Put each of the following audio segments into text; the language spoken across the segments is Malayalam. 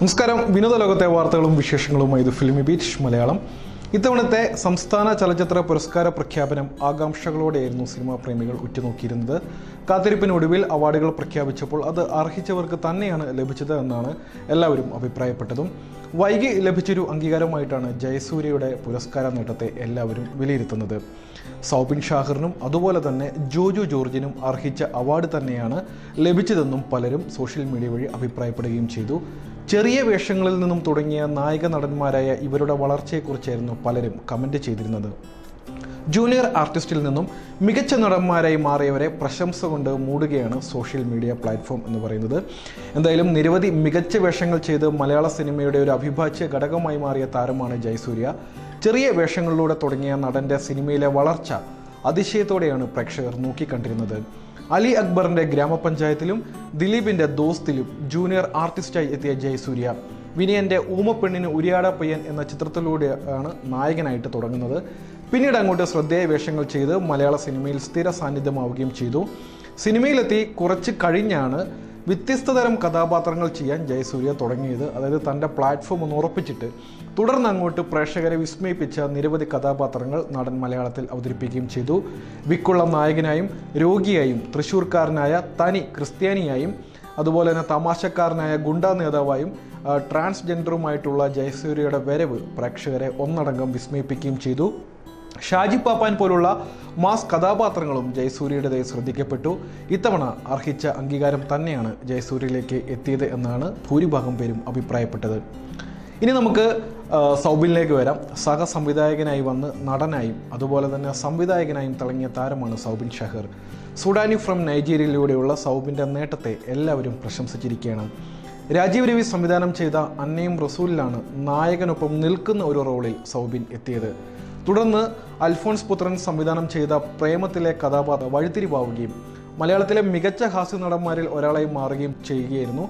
നമസ്കാരം. വിനോദ ലോകത്തെ വാർത്തകളും വിശേഷങ്ങളുമായി ഇത് ഫിലിമി ബീച്ച് മലയാളം. ഇത്തവണത്തെ സംസ്ഥാന ചലച്ചിത്ര പുരസ്കാര പ്രഖ്യാപനം ആകാംക്ഷകളോടെയായിരുന്നു സിനിമാ പ്രേമികൾ ഉറ്റുനോക്കിയിരുന്നത്. കാത്തിരിപ്പിനൊടുവിൽ അവാർഡുകൾ പ്രഖ്യാപിച്ചപ്പോൾ അത് അർഹിച്ചവർക്ക് തന്നെയാണ് ലഭിച്ചത് എന്നാണ് എല്ലാവരും അഭിപ്രായപ്പെട്ടതും. വൈകി ലഭിച്ചൊരു അംഗീകാരമായിട്ടാണ് ജയസൂര്യയുടെ പുരസ്കാര നേട്ടത്തെ എല്ലാവരും വിലയിരുത്തുന്നത്. സൗബിൻ ഷാഹിറിനും അതുപോലെ തന്നെ ജോജു ജോർജിനും അർഹിച്ച അവാർഡ് തന്നെയാണ് ലഭിച്ചതെന്നും പലരും സോഷ്യൽ മീഡിയ വഴി അഭിപ്രായപ്പെടുകയും ചെയ്തു. ചെറിയ വേഷങ്ങളിൽ നിന്നും തുടങ്ങിയ നായക നടന്മാരായ ഇവരുടെ വളർച്ചയെക്കുറിച്ചായിരുന്നു പലരും കമന്റ് ചെയ്തിരുന്നത്. ജൂനിയർ ആർട്ടിസ്റ്റിൽ നിന്നും മികച്ച നടന്മാരായി മാറിയവരെ പ്രശംസ കൊണ്ട് മൂടുകയാണ് സോഷ്യൽ മീഡിയ പ്ലാറ്റ്ഫോം എന്ന് പറയുന്നത്. എന്തായാലും നിരവധി മികച്ച വേഷങ്ങൾ ചെയ്ത് മലയാള സിനിമയുടെ ഒരു അവിഭാജ്യ ഘടകമായി മാറിയ താരമാണ് ജയസൂര്യ. ചെറിയ വേഷങ്ങളിലൂടെ തുടങ്ങിയ നടന്റെ സിനിമയിലെ വളർച്ച അതിശയത്തോടെയാണ് പ്രേക്ഷകർ നോക്കിക്കണ്ടിരുന്നത്. അലി അക്ബറിന്റെ ഗ്രാമപഞ്ചായത്തിലും ദിലീപിന്റെ ദോസ്തിലും ജൂനിയർ ആർട്ടിസ്റ്റായി എത്തിയ ജയസൂര്യ. വിനയന്റെ ഊമപ്പെണ്ണിന് ഉരിയാട പയ്യൻ എന്ന ചിത്രത്തിലൂടെയാണ് നായകനായിട്ട് തുടങ്ങുന്നത്. പിന്നീട് അങ്ങോട്ട് ശ്രദ്ധേയ വേഷങ്ങൾ ചെയ്ത് മലയാള സിനിമയിൽ സ്ഥിര സാന്നിധ്യമാവുകയും ചെയ്തു. സിനിമയിലെത്തി കുറച്ച് കഴിഞ്ഞാണ് വ്യത്യസ്ത തരം കഥാപാത്രങ്ങൾ ചെയ്യാൻ ജയസൂര്യ തുടങ്ങിയത്. അതായത് തന്റെ പ്ലാറ്റ്ഫോം ഒന്ന് ഉറപ്പിച്ചിട്ട് തുടർന്ന് അങ്ങോട്ട് പ്രേക്ഷകരെ വിസ്മയിപ്പിച്ച നിരവധി കഥാപാത്രങ്ങൾ നടൻ മലയാളത്തിൽ അവതരിപ്പിക്കുകയും ചെയ്തു. വിക്കുള്ള നായകനായും രോഗിയായും തൃശ്ശൂർക്കാരനായ തനി ക്രിസ്ത്യാനിയായും അതുപോലെ തന്നെ തമാശക്കാരനായ ഗുണ്ടാ നേതാവായും ട്രാൻസ്ജെൻഡറുമായിട്ടുള്ള ജയസൂര്യയുടെ വരവ് പ്രേക്ഷകരെ ഒന്നടങ്കം വിസ്മയിപ്പിക്കുകയും ചെയ്തു. ഷാജി പാപ്പാൻ പോലുള്ള മാസ് കഥാപാത്രങ്ങളും ജയസൂര്യയുടേതായി ശ്രദ്ധിക്കപ്പെട്ടു. ഇത്തവണ അർഹിച്ച അംഗീകാരം തന്നെയാണ് ജയസൂര്യയിലേക്ക് എത്തിയത് എന്നാണ് ഭൂരിഭാഗം പേരും അഭിപ്രായപ്പെട്ടത്. ഇനി നമുക്ക് സൗബിനിലേക്ക് വരാം. സഹ സംവിധായകനായി വന്ന് നടനായും അതുപോലെ തന്നെ സംവിധായകനായും തിളങ്ങിയ താരമാണ് സൗബിൻ ഷഹർ. സുഡാനി ഫ്രം നൈജീരിയയിലൂടെയുള്ള സൗബിന്റെ നേട്ടത്തെ എല്ലാവരും പ്രശംസിച്ചിരിക്കുകയാണ്. രാജീവ് രവി സംവിധാനം ചെയ്ത അന്നയും റസൂലിലാണ് നായകനൊപ്പം നിൽക്കുന്ന ഒരു റോളിൽ സൗബിൻ എത്തിയത്. തുടർന്ന് അൽഫോൺസ് പുത്രൻ സംവിധാനം ചെയ്ത പ്രേമത്തിലെ കഥാപാത്രം വഴിത്തിരിവാവുകയും മലയാളത്തിലെ മികച്ച ഹാസ്യ നടന്മാരിൽ ഒരാളായി മാറുകയും ചെയ്യുകയായിരുന്നു.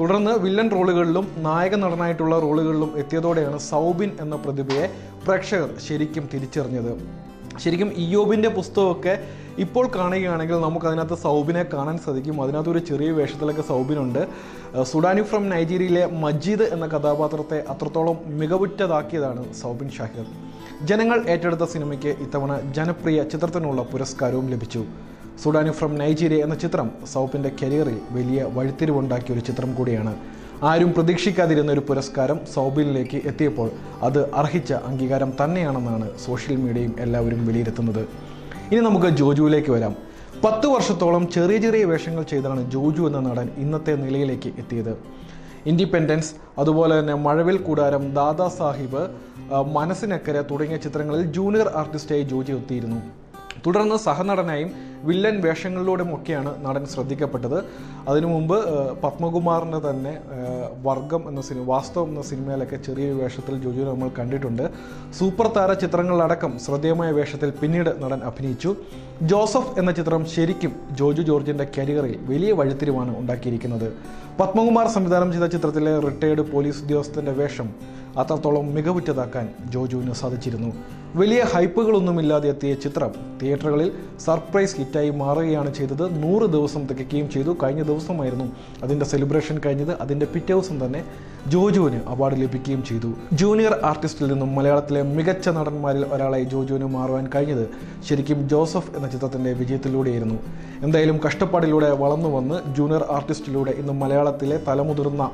തുടർന്ന് വില്ലൻ റോളുകളിലും നായക നടനായിട്ടുള്ള റോളുകളിലും എത്തിയതോടെയാണ് സൗബിൻ എന്ന പ്രതിഭയെ പ്രേക്ഷകർ ശരിക്കും തിരിച്ചറിഞ്ഞത്. ശരിക്കും ഇയോബിന്റെ പുസ്തകമൊക്കെ ഇപ്പോൾ കാണുകയാണെങ്കിൽ നമുക്ക് അതിനകത്ത് സൗബിനെ കാണാൻ സാധിക്കും. അതിനകത്ത് ഒരു ചെറിയ വേഷത്തിലൊക്കെ സൗബിനുണ്ട്. സുഡാനി ഫ്രം നൈജീരിയയിലെ മജീദ് എന്ന കഥാപാത്രത്തെ അത്രത്തോളം മികവുറ്റതാക്കിയതാണ് സൗബിൻ ഷാഹിർ ജനങ്ങൾ ഏറ്റെടുത്ത സിനിമയ്ക്ക് ഇത്തവണ ജനപ്രിയ ചിത്രത്തിനുള്ള പുരസ്കാരവും ലഭിച്ചു. സുഡാനി ഫ്രം നൈജീരിയ എന്ന ചിത്രം സൗപ്പിന്റെ കരിയറിൽ വലിയ വഴിത്തിരിവുണ്ടാക്കിയ ഒരു ചിത്രം കൂടിയാണ്. ആരും പ്രതീക്ഷിക്കാതിരുന്ന ഒരു പുരസ്കാരം സൗബിനിലേക്ക് എത്തിയപ്പോൾ അത് അർഹിച്ച അംഗീകാരം തന്നെയാണെന്നാണ് സോഷ്യൽ മീഡിയയും എല്ലാവരും വിലയിരുത്തുന്നത്. ഇനി നമുക്ക് ജോജുവിലേക്ക് വരാം. പത്ത് വർഷത്തോളം ചെറിയ ചെറിയ വേഷങ്ങൾ ചെയ്താണ് ജോജു എന്ന നടൻ ഇന്നത്തെ നിലയിലേക്ക് എത്തിയത്. ഇൻഡിപെൻഡൻസ് അതുപോലെ തന്നെ മഴവിൽ കൂടാരം ദാദാ സാഹിബ് മനസ്സിനക്കര തുടങ്ങിയ ചിത്രങ്ങളിൽ ജൂനിയർ ആർട്ടിസ്റ്റായി ജോജി എത്തിയിരുന്നു തുടർന്ന് സഹനടനായും വില്ലൻ വേഷങ്ങളിലൂടെയുമൊക്കെയാണ് നടൻ ശ്രദ്ധിക്കപ്പെട്ടത്. അതിനു മുമ്പ് പത്മകുമാറിന്റെ തന്നെ വർഗം എന്ന സിനിമ വാസ്തവം എന്ന സിനിമയിലൊക്കെ ചെറിയൊരു വേഷത്തിൽ ജോജു നമ്മൾ കണ്ടിട്ടുണ്ട്. സൂപ്പർ താര ചിത്രങ്ങളിലടക്കം ശ്രദ്ധേയമായ വേഷത്തിൽ പിന്നീട് നടൻ അഭിനയിച്ചു. ജോസഫ് എന്ന ചിത്രം ശരിക്കും ജോജു ജോർജിന്റെ കരിയറിൽ വലിയ വഴിത്തിരിവാണ് ഉണ്ടാക്കിയിരിക്കുന്നത്. പത്മകുമാർ സംവിധാനം ചെയ്ത ചിത്രത്തിലെ റിട്ടയേർഡ് പോലീസ് ഉദ്യോഗസ്ഥന്റെ വേഷം അത്രത്തോളം മികവുറ്റതാക്കാൻ ജോജുവിന് സാധിച്ചിരുന്നു. വലിയ ഹൈപ്പുകളൊന്നുമില്ലാതെ എത്തിയ ചിത്രം തിയേറ്ററുകളിൽ സർപ്രൈസ് ഹിറ്റായി മാറുകയാണ് ചെയ്തത്. നൂറ് ദിവസം തികയ്ക്കുകയും ചെയ്തു. കഴിഞ്ഞ ദിവസമായിരുന്നു അതിന്റെ സെലിബ്രേഷൻ കഴിഞ്ഞത്. അതിന്റെ പിറ്റേ ദിവസം തന്നെ ജോജുവിന് അവാർഡ് ലഭിക്കുകയും ചെയ്തു. ജൂനിയർ ആർട്ടിസ്റ്റിൽ നിന്നും മലയാളത്തിലെ മികച്ച നടന്മാരിൽ ഒരാളായി ജോജുവിന് മാറുവാൻ കഴിഞ്ഞത് ശരിക്കും ജോസഫ് എന്ന ചിത്രത്തിന്റെ വിജയത്തിലൂടെയായിരുന്നു. എന്തായാലും കഷ്ടപ്പാടിലൂടെ വളർന്നു വന്ന് ജൂനിയർ ആർട്ടിസ്റ്റിലൂടെ ഇന്ന് മലയാളത്തിലെ തലമുതിർന്ന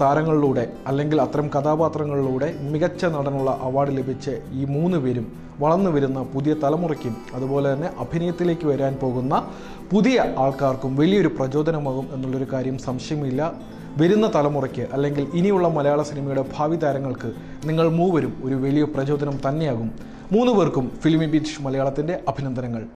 താരങ്ങളിലൂടെ അല്ലെങ്കിൽ അത്തരം കഥാപാത്രങ്ങളിലൂടെ മികച്ച നടനുള്ള അവാർഡ് ലഭിച്ച ഈ മൂന്ന് പേരും വളർന്നു വരുന്ന പുതിയ തലമുറയ്ക്കും അതുപോലെ തന്നെ അഭിനയത്തിലേക്ക് വരാൻ പോകുന്ന പുതിയ ആൾക്കാർക്കും വലിയൊരു പ്രചോദനമാകും എന്നുള്ളൊരു കാര്യം സംശയമില്ല. വരുന്ന തലമുറയ്ക്ക് അല്ലെങ്കിൽ ഇനിയുള്ള മലയാള സിനിമയുടെ ഭാവി താരങ്ങൾക്ക് നിങ്ങൾ മൂവരും ഒരു വലിയ പ്രചോദനം തന്നെയാകും. മൂന്ന് പേർക്കും ഫിലിമി ബീച്ച് മലയാളത്തിന്റെ അഭിനന്ദനങ്ങൾ.